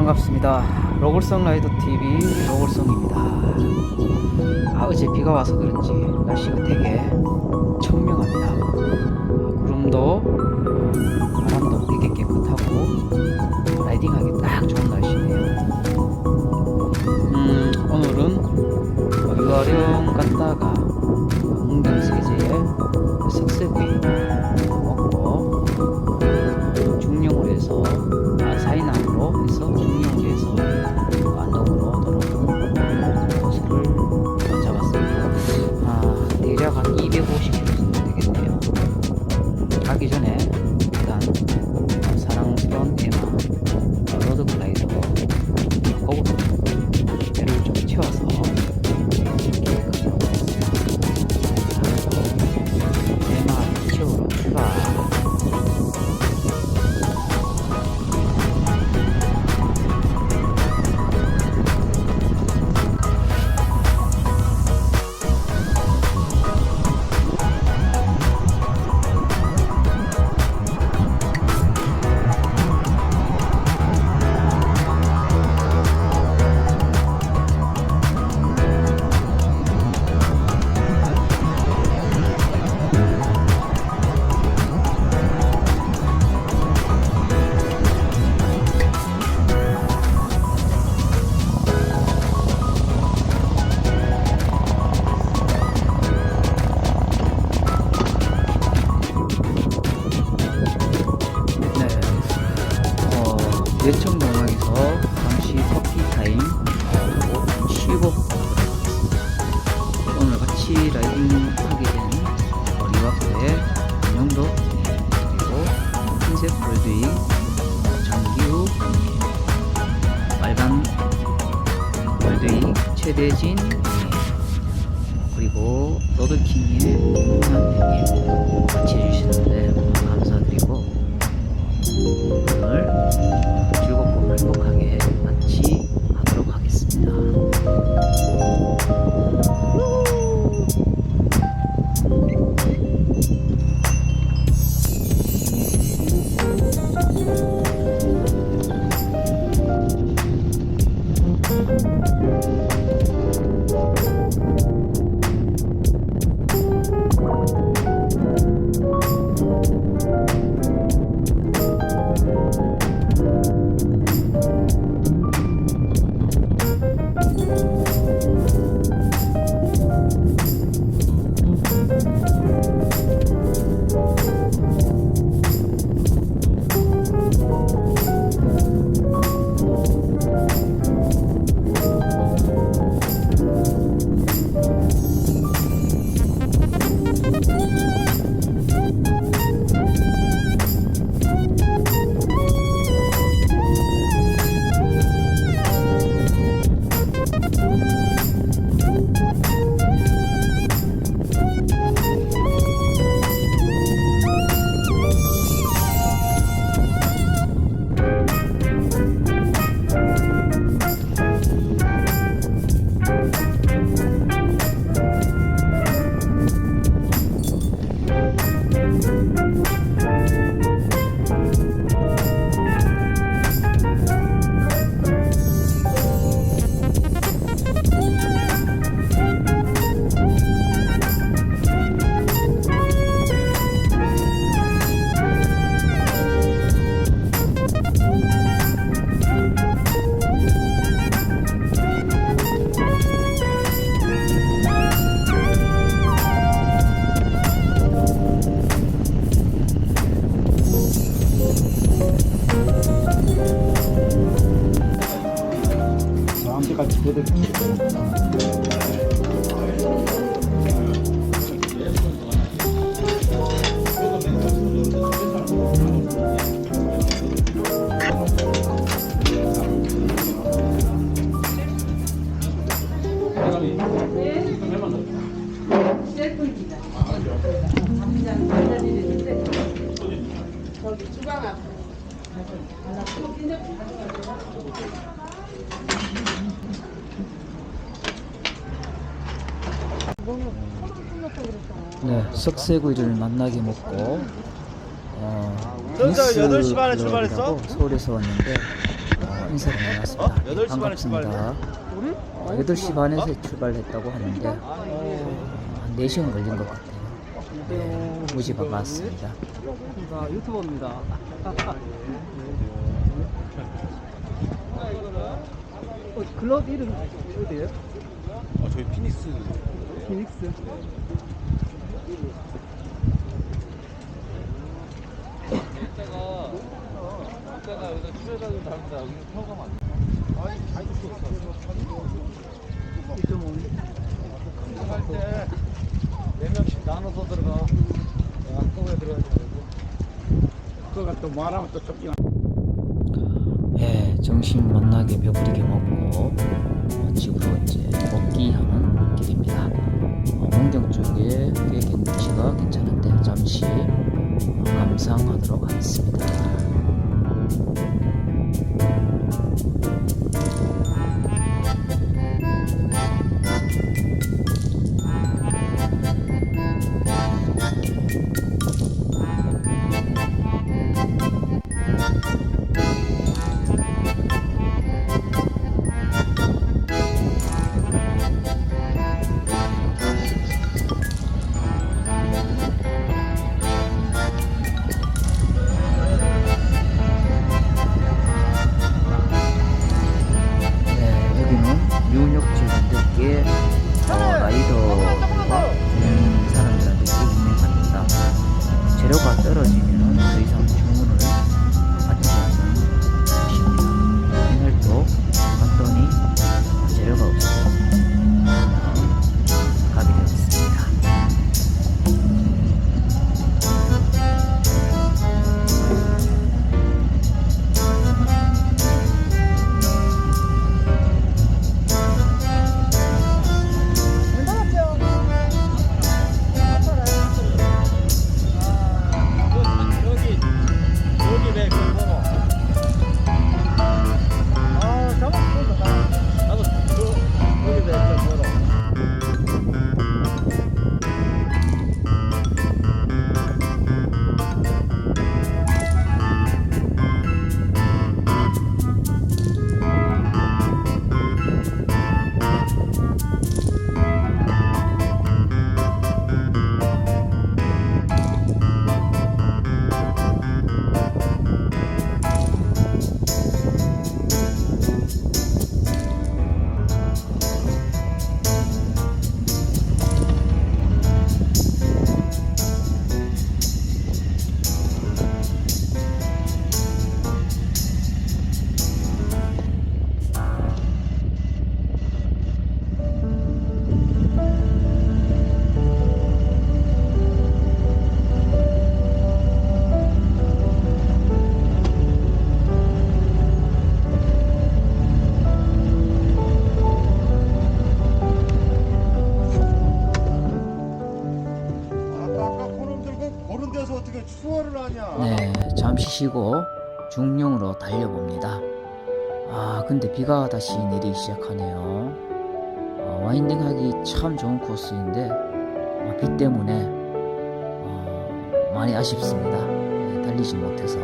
반갑습니다. 로골성 라이더 TV 로골성입니다. 아, 어제 비가 와서 그런지 날씨가 되게 청명합니다. 아, 구름도 흰색 골드윙 어, 장기우 빨간 골드윙 최대진. 그리고 로드킹의 김한혜님 같이 해주시는데 감사드리고 오늘 즐겁고 행복하게 주방 앞에 네, 석쇠구이를 만나게 먹고 어, 먼저 빈스 8시 반에 출발했어? 서울에서 왔는데 어, 인사를 나눴습니다. 어? 8시 반에 반갑습니다. 어, 8시 반에서 출발했다고 하는데 어, 한 4시간 걸린 것 같아요. 네, 무지 반갑습니다. 아, 유튜버입니다. 어, 클럽 이름 어디예요? 어, 저희 피닉스 피닉스. 이점 오. 네 나눠서 들어가 한꺼번에 들어가야 되고 그거가 또 말하면 또 쫓기나 예, 정신 만나게 배부르게 먹고 어, 집으로 이제 복귀하는 길입니다. 어, 문경 쪽에 꽤 경치가 괜찮은데 잠시 어, 감상하도록 하겠습니다. 쉬고 중령으로 달려봅니다. 아, 근데 비가 다시 내리기 시작하네요. 어, 와인딩 하기 참 좋은 코스인데 어, 비 때문에 어, 많이 아쉽습니다. 네, 달리지 못해서.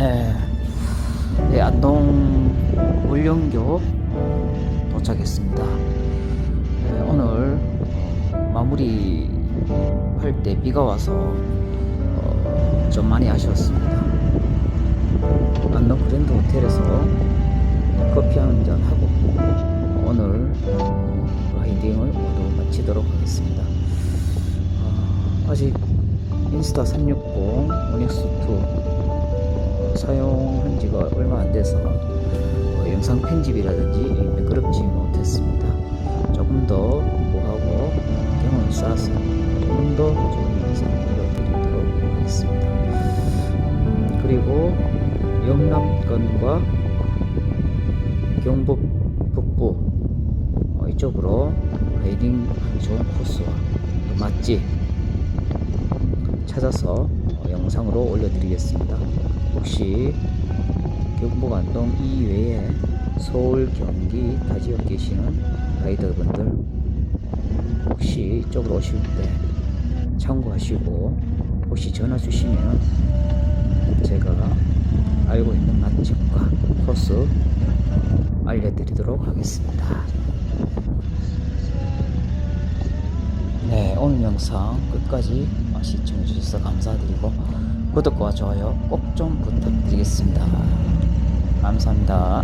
네, 네 안동 울령교 도착했습니다. 네, 오늘 어, 마무리 할 때 비가 와서 어, 좀 많이 아쉬웠습니다. 안동 그랜드 호텔에서 커피 한 잔 하고 오늘 어, 라이딩을 모두 마치도록 하겠습니다. 아, 아직 인스타 360 오닉스2 어, 사용한 지가 얼마 안 돼서 어, 영상 편집이라든지 매끄럽지 못했습니다. 조금 더 공부하고 경험을 쌓아서 조금 더 좋은 영상 올려드리도록 하겠습니다. 음, 그리고 영남 부산과 경북 북부 어, 이쪽으로 라이딩 하기 좋은 코스와 또 맛집 찾아서 어, 영상으로 올려드리겠습니다. 혹시 경북 안동 이외에 서울, 경기 타 지역 계시는 라이더분들 혹시 이쪽으로 오실 때 참고하시고 혹시 전화 주시면 제가 알고 있는 맛집과 코스 알려드리도록 하겠습니다. 네, 오늘 영상 끝까지 시청해주셔서 감사드리고 구독과 좋아요 꼭 좀 부탁드리겠습니다. 감사합니다.